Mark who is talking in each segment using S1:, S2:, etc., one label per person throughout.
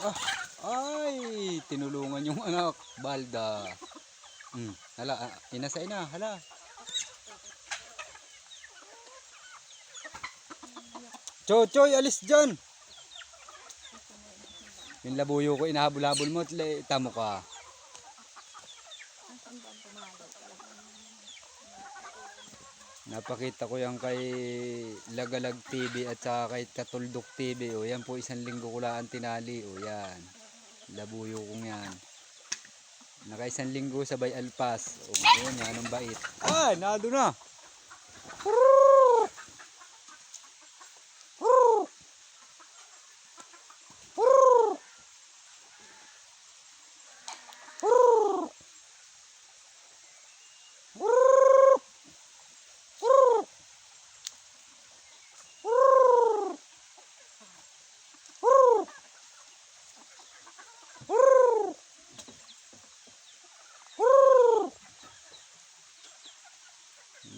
S1: Ah, ay, tinulungan yung anak. Balda. Hmm, hala, ah, inasay na, hala. Chochoy, alis dyan. Yung labuyo ko, inahabol-habol mo, tamo ka. Napakita ko yan kay Lagalag TV at saka kay Katuldok TV. O yan po isang linggo ko lang tinali. O yan. Labuyo kong yan. Naka isang linggo sabay alpas. O ngayon yan ang bait. Ah, nado na.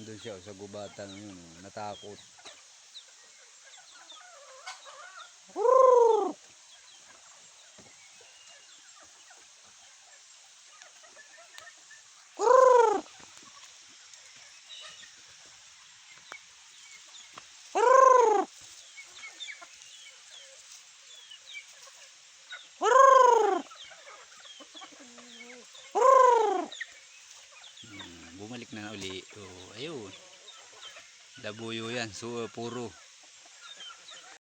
S1: Nandun siya sa gubatan yun. oh, Natakot. Hmm, bumalik na uli. Oh, ayun. Labuyo yan. So, puro.